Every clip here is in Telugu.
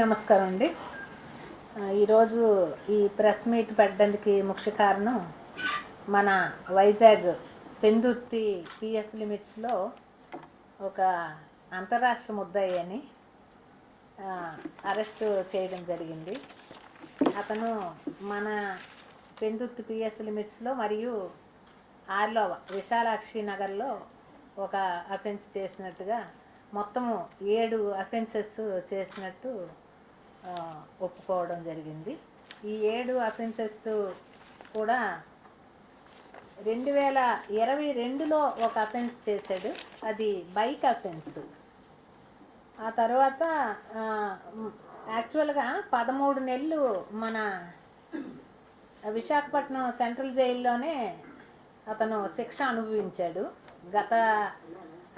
నమస్కారం అండి. ఈరోజు ఈ ప్రెస్ మీట్ పెట్టడానికి ముఖ్య కారణం మన వైజాగ్ పెందుర్తి పిఎస్ లిమిట్స్లో ఒక అంతరాష్ట్ర ముద్దాయి అని అరెస్ట్ చేయడం జరిగింది. అతను మన పెందుర్తి పిఎస్ లిమిట్స్లో మరియు ఆర్లో విశాలాక్షి నగర్లో ఒక అఫెన్స్ చేసినట్టుగా మొత్తము ఏడు అఫెన్సెస్ చేసినట్టు ఒప్పుకోవడం జరిగింది. ఈ ఏడు అఫెన్సెస్ కూడా రెండు వేల ఇరవై రెండులో ఒక అఫెన్స్ చేశాడు. అది బైక్ అఫెన్స్. ఆ తర్వాత యాక్చువల్గా పదమూడు నెలలు మన విశాఖపట్నం సెంట్రల్ జైల్లోనే అతను శిక్ష అనుభవించాడు. గత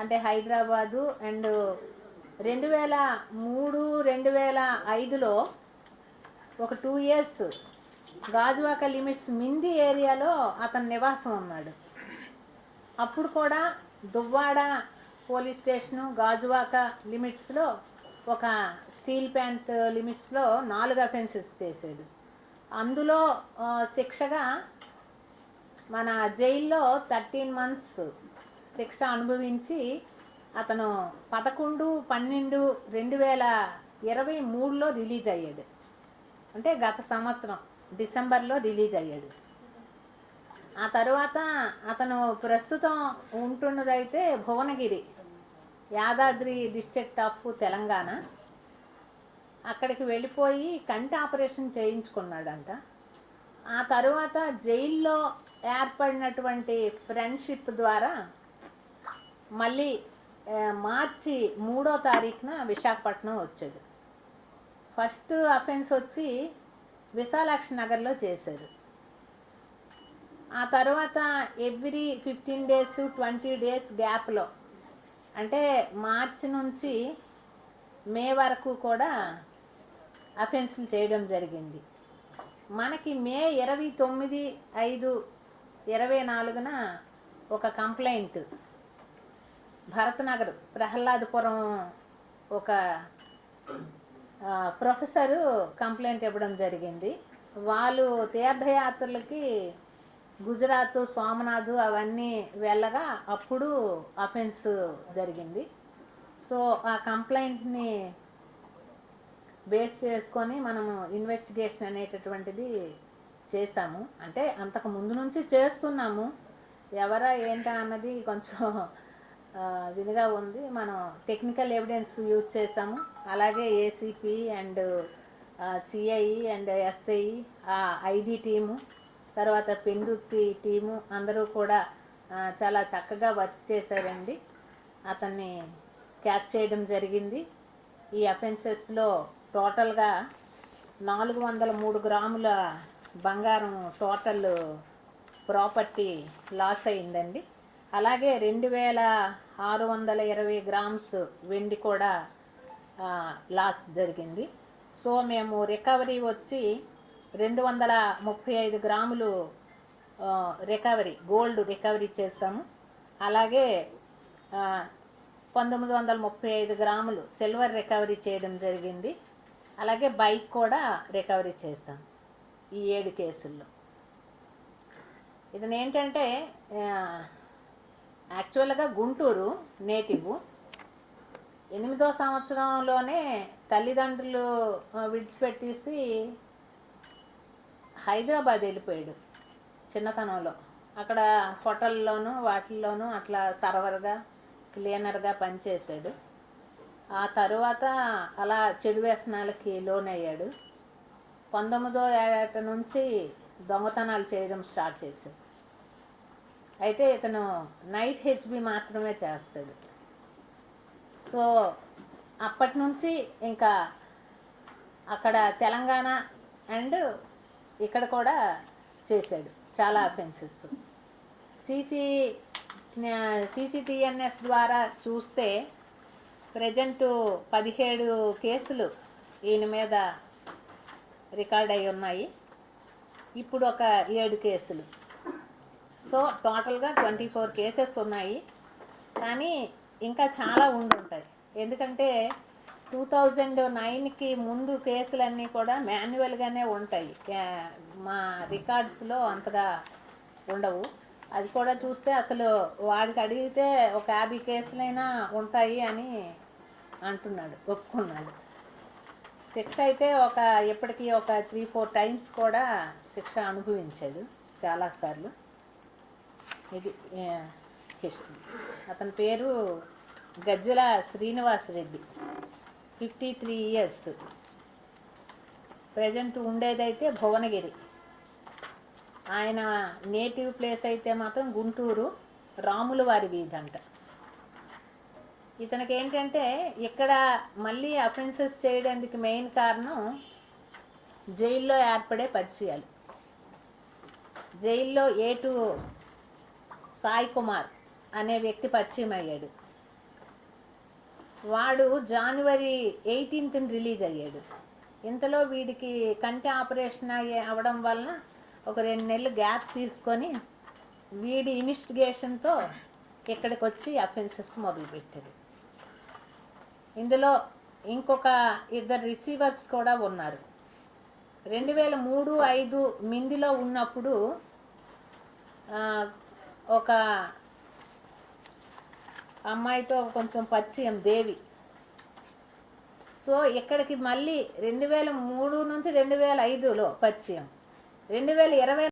అంటే హైదరాబాదు అండ్ రెండు వేల మూడు రెండు వేల ఐదులో ఒక టూ ఇయర్స్ గాజువాక లిమిట్స్ మింది ఏరియాలో అతను నివాసం ఉన్నాడు. అప్పుడు కూడా దువ్వాడ పోలీస్ స్టేషను గాజువాక లిమిట్స్లో ఒక స్టీల్ ప్యాంట్ లిమిట్స్లో నాలుగు అఫెన్సెస్ చేశాడు. అందులో శిక్షగా మన జైల్లో థర్టీన్ మంత్స్ శిక్ష అనుభవించి అతను పదకొండు పన్నెండు రెండు వేల ఇరవై మూడులో రిలీజ్ అయ్యాడు. అంటే గత సంవత్సరం డిసెంబర్లో రిలీజ్ అయ్యాడు. ఆ తర్వాత అతను ప్రస్తుతం ఉంటున్నదైతే భువనగిరి యాదాద్రి డిస్ట్రిక్ట్ ఆఫ్ తెలంగాణ. అక్కడికి వెళ్ళిపోయి కంటి ఆపరేషన్ చేయించుకున్నాడంట. ఆ తర్వాత జైల్లో ఏర్పడినటువంటి ఫ్రెండ్షిప్ ద్వారా మళ్ళీ మార్చి మూడో తారీఖున విశాఖపట్నం వచ్చాడు ఫస్ట్ అఫెన్స్ వచ్చి విశాలాక్షి నగర్లో చేశారు. ఆ తర్వాత every fifteen days twenty days గ్యాప్లో అంటే మార్చి నుంచి మే వరకు కూడా అఫెన్స్లు చేయడం జరిగింది. మనకి మే ఇరవై తొమ్మిది ఐదు ఇరవై నాలుగున ఒక కంప్లైంట్ భరతనగర్ ప్రహ్లాదపురం ఒక ప్రొఫెసరు కంప్లైంట్ ఇవ్వడం జరిగింది. వాళ్ళు తీర్థయాత్రలకి గుజరాత్ సోమనాథ్ అవన్నీ వెళ్ళగా అప్పుడు అఫెన్స్ జరిగింది. సో ఆ కంప్లైంట్ని బేస్ చేసుకొని మనము ఇన్వెస్టిగేషన్ అనేటటువంటిది చేశాము. అంటే అంతకు ముందు నుంచి చేస్తున్నాము. ఎవరా ఏంటా అన్నది కొంచెం ఆ, ఉంది. మనం టెక్నికల్ ఎవిడెన్స్ యూజ్ చేసాము అలాగే ACP and CI and SI ఆ ఐడి టీము తర్వాత పెందుర్తి టీము అందరూ కూడా చాలా చక్కగా వర్క్ చేశారండి. అతన్ని క్యాచ్ చేయడం జరిగింది. ఈ అఫెన్సెస్లో టోటల్గా నాలుగు వందల మూడు గ్రాముల బంగారం టోటల్ ప్రాపర్టీ లాస్ అయిందండి. అలాగే రెండు వేల ఆరు వందల ఇరవై గ్రామ్స్ వెండి కూడా లాస్ జరిగింది. సో మేము రికవరీ వచ్చి రెండు వందల ముప్పై ఐదు గ్రాములు రికవరీ గోల్డ్ రికవరీ చేసాము అలాగే పంతొమ్మిది వందల ముప్పై ఐదు గ్రాములు సిల్వర్ రికవరీ చేయడం జరిగింది. అలాగే బైక్ కూడా రికవరీ చేసాం ఈ ఏడు కేసుల్లో. ఇతను ఏంటంటే యాక్చువల్గా గుంటూరు నేటివ్ ఎనిమిదో సంవత్సరంలోనే తల్లిదండ్రులు విడిచిపెట్టేసి హైదరాబాద్ వెళ్ళిపోయాడు చిన్నతనంలో. అక్కడ హోటల్లోనూ వాటిల్లోనూ అట్లా సర్వర్గా క్లీనర్గా పనిచేశాడు. ఆ తరువాత అలా చెడు వ్యసనాలకి లోనయ్యాడు. పంతొమ్మిదో ఏట నుంచి దొంగతనాలు చేయడం స్టార్ట్ చేశాడు. అయితే ఇతను నైట్ హెచ్బి మాత్రమే చేస్తాడు. సో అప్పటి నుంచి ఇంకా అక్కడ తెలంగాణ అండ్ ఇక్కడ కూడా చేశాడు చాలా అఫెన్సెస్ సీసీ సీసీటీఎన్ఎస్ ద్వారా చూస్తే ప్రజెంట్ పదిహేడు కేసులు ఈయన మీద రికార్డ్ అయి ఉన్నాయి. ఇప్పుడు ఒక ఏడు కేసులు. సో టోటల్గా ట్వంటీ ఫోర్ కేసెస్ ఉన్నాయి. కానీ ఇంకా చాలా ఉండుంటాయి. ఎందుకంటే టూ థౌజండ్ నైన్కి ముందు కేసులన్నీ కూడా మాన్యువల్గానే ఉంటాయి. మా రికార్డ్స్లో అంతగా ఉండవు. అది కూడా చూస్తే అసలు వాడికి అడిగితే ఒక యాభై కేసులైనా ఉంటాయి అని అంటున్నాడు ఒప్పుకున్నాడు. శిక్ష అయితే ఒక ఎప్పటికీ ఒక త్రీ ఫోర్ టైమ్స్ కూడా శిక్ష అనుభవించాడు చాలాసార్లు. ఇది హిస్టరీ అతని పేరు Gajjala Srinivas Reddy fifty three years. Present ఉండేదైతే Bhuvanagiri. ఆయన నేటివ్ ప్లేస్ అయితే మాత్రం గుంటూరు రాముల వారి వీధి అంట ఇతనికి ఏంటంటే ఇక్కడ మళ్ళీ అఫెన్సెస్ చేయడానికి మెయిన్ కారణం జైల్లో ఏర్పడే పరిచయాలు. జైల్లో ఏ టు సాయి కుమార్ అనే వ్యక్తి పరిచయం అయ్యాడు. వాడు జనవరి ఎయిటీన్త్ రిలీజ్ అయ్యాడు. ఇంతలో వీడికి కంటి ఆపరేషన్ అయ్యే అవడం వలన ఒక రెండు నెలలు గ్యాప్ తీసుకొని వీడి ఇన్వెస్టిగేషన్తో ఇక్కడికి వచ్చి అఫెన్సెస్ మొదలుపెట్టాడు ఇందులో ఇంకొక ఇద్దరు రిసీవర్స్ కూడా ఉన్నారు. రెండు వేల మూడు ఐదు మిందిలో ఉన్నప్పుడు ఒక అమ్మాయితో కొంచెం పరిచయం దేవి. సో ఇక్కడికి మళ్ళీ రెండు వేల మూడు నుంచి రెండు వేల ఐదులో పరిచయం. రెండు వేల ఇరవై